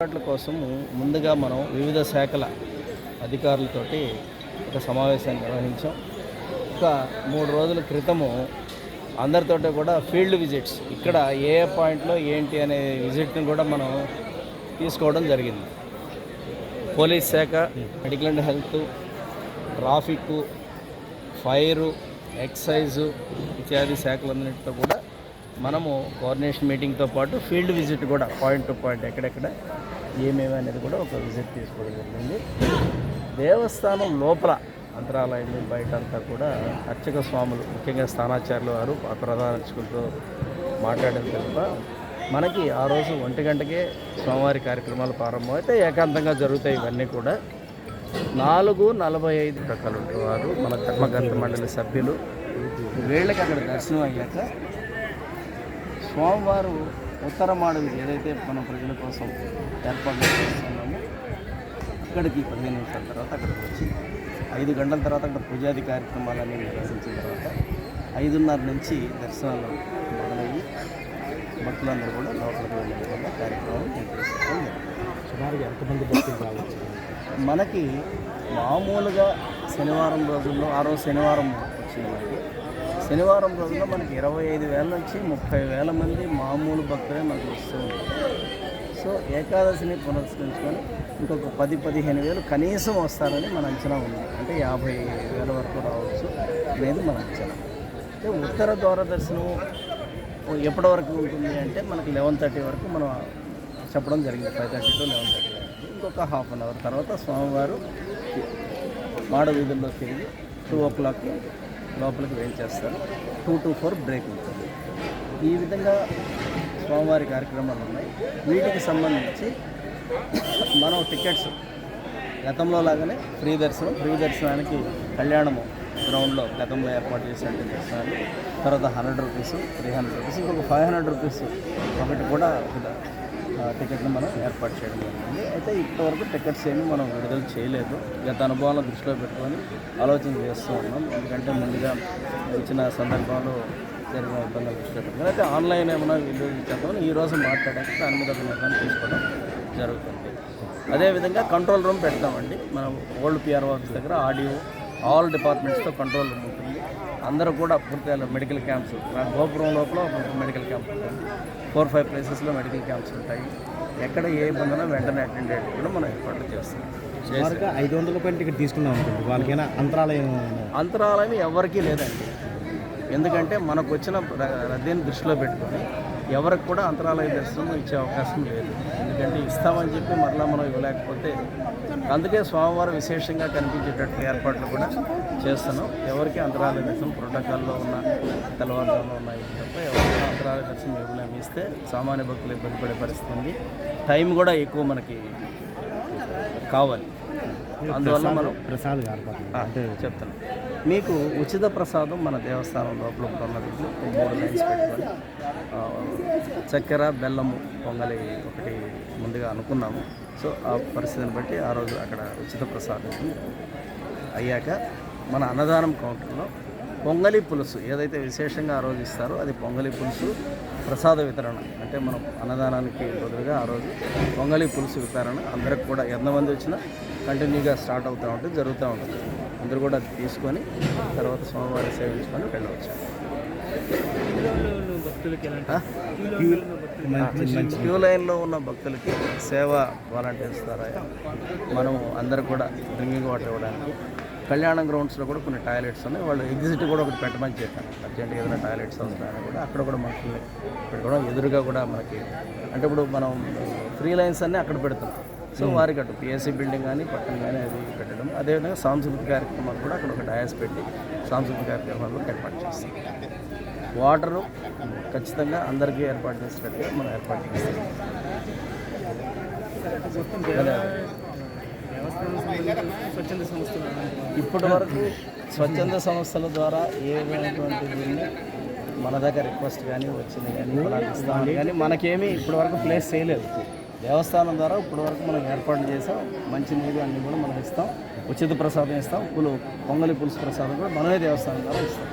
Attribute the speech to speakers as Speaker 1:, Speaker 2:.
Speaker 1: ఏర్పాట్ల కోసం ముందుగా మనం వివిధ శాఖల అధికారులతోటి ఒక సమావేశాన్ని నిర్వహించాం. ఒక మూడు రోజుల క్రితము అందరితోటి కూడా ఫీల్డ్ విజిట్స్ ఇక్కడ ఏ ఏ పాయింట్లో ఏంటి అనే విజిట్ని కూడా మనం తీసుకోవడం జరిగింది. పోలీస్ శాఖ medical and health traffic fire excise ఇత్యాది శాఖలన్నింటితో కూడా మనము కోఆర్డినేషన్ మీటింగ్తో పాటు ఫీల్డ్ విజిట్ కూడా పాయింట్ టు పాయింట్ ఎక్కడెక్కడ ఏమేమి అనేది కూడా ఒక విజిట్ తీసుకోవడం జరిగింది. దేవస్థానం లోపల అంతరాలయంలో బయట అంతా కూడా అర్చక స్వాములు ముఖ్యంగా స్థానాచార్యులు వారు ప్రధాన అర్చకులతో మాట్లాడిన తప్ప మనకి ఆ రోజు ఒంటి గంటకే స్వామివారి కార్యక్రమాలు ప్రారంభమైతే ఏకాంతంగా జరుగుతాయి ఇవన్నీ కూడా. నాలుగు నలభై ఐదు రకాలు వారు మన కర్మకర్త మండలి సభ్యులు. వీళ్ళకి అక్కడ దర్శనం అయ్యాక స్వామివారు ఉత్తర మాడవి ఏదైతే మనం ప్రజల కోసం ఏర్పాటు చేస్తున్నామో అక్కడికి పదిహేను నిమిషాల తర్వాత అక్కడికి వచ్చి ఐదు గంటల తర్వాత అక్కడ పూజాది కార్యక్రమాలన్నీ నిర్వహించిన తర్వాత ఐదున్నర నుంచి దర్శనాలు మొదలయ్యి భక్తులందరూ కూడా లోపలికి వెళ్ళే విధంగా కార్యక్రమం నిర్వహించడం జరిగింది.
Speaker 2: సుమారుగా ఎంతమంది భక్తులు రావచ్చు?
Speaker 1: మనకి మామూలుగా శనివారం రోజుల్లో ఆ రోజు శనివారం వచ్చింది మనకి. శనివారం రోజున మనకి ఇరవై ఐదు వేల నుంచి ముప్పై వేల మంది మామూలు భక్తులే మనకు వస్తూ ఉంటారు. సో ఏకాదశిని పునరుద్ధరించుకొని ఇంకొక పది పదిహేను వేలు కనీసం వస్తారని మన అంచనా ఉంది. అంటే యాభై వేల వరకు రావచ్చు అనేది మన అంచనా. అంటే ఉత్తర ద్వార దర్శనం ఎప్పటి వరకు ఉంటుంది అంటే మనకి లెవెన్ థర్టీ వరకు మనం చెప్పడం జరిగింది. Five thirty to eleven thirty ఇంకొక హాఫ్ అన్ అవర్ తర్వాత స్వామివారు మాడ వీధుల్లో తిరిగి టూ ఓ క్లాక్కి లోపలికి వేయించేస్తారు. టూ టు ఫోర్ బ్రేక్ ఉంటుంది. ఈ విధంగా స్వామివారి కార్యక్రమాలు ఉన్నాయి. వీటికి సంబంధించి మనం టికెట్స్ గతంలో లాగానే ఫ్రీ దర్శనం ఫ్రీ దర్శనానికి కళ్యాణము గ్రౌండ్లో గతంలో ఏర్పాటు చేసినట్టు దర్శనాలు తర్వాత hundred rupees three hundred rupees ఇంకొక ఫైవ్ హండ్రెడ్ రూపీస్ ఒకటి కూడా టికెట్ని మనం ఏర్పాటు చేయడం జరిగింది. అయితే ఇప్పటివరకు టికెట్స్ ఏమి మనం విడుదల చేయలేదు. గత అనుభవాలను దృష్టిలో పెట్టుకొని ఆలోచన చేస్తూ ఉన్నాం. ఎందుకంటే ముందుగా ఇచ్చిన సందర్భంలో జరిగిన ఇబ్బందులు దృష్టిలో పెట్టుకుని అయితే ఆన్లైన్ ఏమైనా వీళ్ళు చేద్దామని ఈ రోజు మాట్లాడాక దాని మీద నిర్ణయం తీసుకోవడం జరుగుతుంది. అదేవిధంగా కంట్రోల్ రూమ్ పెడతామండి. మనం ఓల్డ్ పిఆర్ ఆఫీస్ దగ్గర ఆడియో ఆల్ డిపార్ట్మెంట్స్తో కంట్రోల్ రూమ్ ఉంటుంది. అందరూ కూడా పూర్తిగా మెడికల్ క్యాంప్స్ గోపురం లోపల మెడికల్ క్యాంప్ ఉంటుంది. ఫోర్ ఫైవ్ ప్లేసెస్లో మెడికల్ క్యాంప్స్ ఉంటాయి. ఎక్కడ ఏ ఇబ్బంది ఉన్నా వెంటనే అటెండ్ అయ్యేది కూడా మనం ఏర్పాట్లు చేస్తాం.
Speaker 2: సుమారుగా ఐదు వందల రూపాయలు టికెట్ తీసుకున్నాం అనుకోండి. వాళ్ళకైనా అంతరాలయం
Speaker 1: అంతరాలయం ఎవరికీ లేదండి. ఎందుకంటే మనకు వచ్చిన రద్దీని దృష్టిలో పెట్టుకొని ఎవరికి కూడా అంతరాలయ దర్శనం ఇచ్చే అవకాశం లేదు. ఎందుకంటే ఇస్తామని చెప్పి మరలా మనం ఇవ్వలేకపోతే అందుకే స్వామివారం విశేషంగా కనిపించేటట్టు ఏర్పాట్లు కూడా చేస్తున్నాం. ఎవరికి అంతరాలయ దర్శనం ప్రోటోకాల్లో ఉన్న తెల్లవారుజామున ఉన్నాయి తప్ప ఎవరికి అంతరాలయ దర్శనం ఇవ్వలేము ఇస్తే సామాన్య భక్తులు ఇబ్బంది పడే పరిస్థితి ఉంది. టైం కూడా ఎక్కువ మనకి కావాలి. అందువల్ల మనం
Speaker 2: ప్రసాద్
Speaker 1: చెప్తాను. మీకు ఉచిత ప్రసాదం మన దేవస్థానం లోపల ఉన్న మూడు లైన్స్ పెట్టుకొని చక్కెర బెల్లము పొంగలి ఒకటి ముందుగా అనుకున్నాము. సో ఆ పరిస్థితిని బట్టి ఆ రోజు అక్కడ ఉచిత ప్రసాదం అయ్యాక మన అన్నదానం కౌంటర్లో పొంగలి పులుసు ఏదైతే విశేషంగా ఆ రోజు ఇస్తారో అది పొంగలి పులుసు ప్రసాద వితరణ. అంటే మనం అన్నదానానికి బదులుగా ఆ రోజు పొంగలి పులుసు వితరణ అందరికి కూడా ఎంతమంది వచ్చినా కంటిన్యూగా స్టార్ట్ అవుతూ ఉంటుంది జరుగుతూ ఉంటుంది. అందరూ కూడా అది తీసుకొని తర్వాత సోమవారం సేవించుకొని వెళ్ళవచ్చు? క్యూ లైన్లో ఉన్న భక్తులకి సేవ వాలంటీర్స్ ద్వారా మనం అందరూ కూడా డ్రింకింగ్ వాటర్ ఇవ్వడానికి కళ్యాణం గ్రౌండ్స్లో కూడా కొన్ని టాయిలెట్స్ ఉన్నాయి. వాళ్ళు ఎగ్జిట్ కూడా ఒకటి పెట్టమని చెప్పాను అర్జెంట్గా ఏదైనా టాయిలెట్స్ అవసరమైనా కూడా అక్కడ కూడా మనుషుల్ని పెట్టుకోవడం ఎదురుగా కూడా మనకి అంటే ఇప్పుడు మనం ఫ్రీ లైన్స్ అన్నీ అక్కడ పెడుతున్నాం. సో వారికి అటు పిఎస్సీ బిల్డింగ్ కానీ పక్కన కానీ అది పెట్టడం. అదేవిధంగా సాంస్కృతిక కార్యక్రమాలు కూడా అక్కడ ఒక డయాస్ పెట్టి సాంస్కృతిక కార్యక్రమాలు కూడా ఏర్పాటు చేస్తాం. వాటరు ఖచ్చితంగా అందరికీ ఏర్పాటు చేసినట్టుగా మనం ఏర్పాటు చేస్తాం. ఇప్పటి వరకు స్వచ్ఛంద సంస్థల ద్వారా ఏ విధమైనటువంటి దీన్ని మన దగ్గర రిక్వెస్ట్ కానీ వచ్చింది కానీ ఇస్తామని కానీ మనకేమీ ఇప్పటి వరకు ప్లేస్ చేయలేదు. దేవస్థానం ద్వారా ఇప్పటి వరకు మనం ఏర్పాటు చేసాం మంచినీరు అన్నీ కూడా మనం ఇస్తాం. ఉచిత ప్రసాదం ఇస్తాం. పులు పొంగలి పులుసు ప్రసాదం కూడా మనమే దేవస్థానం ద్వారా ఇస్తాం.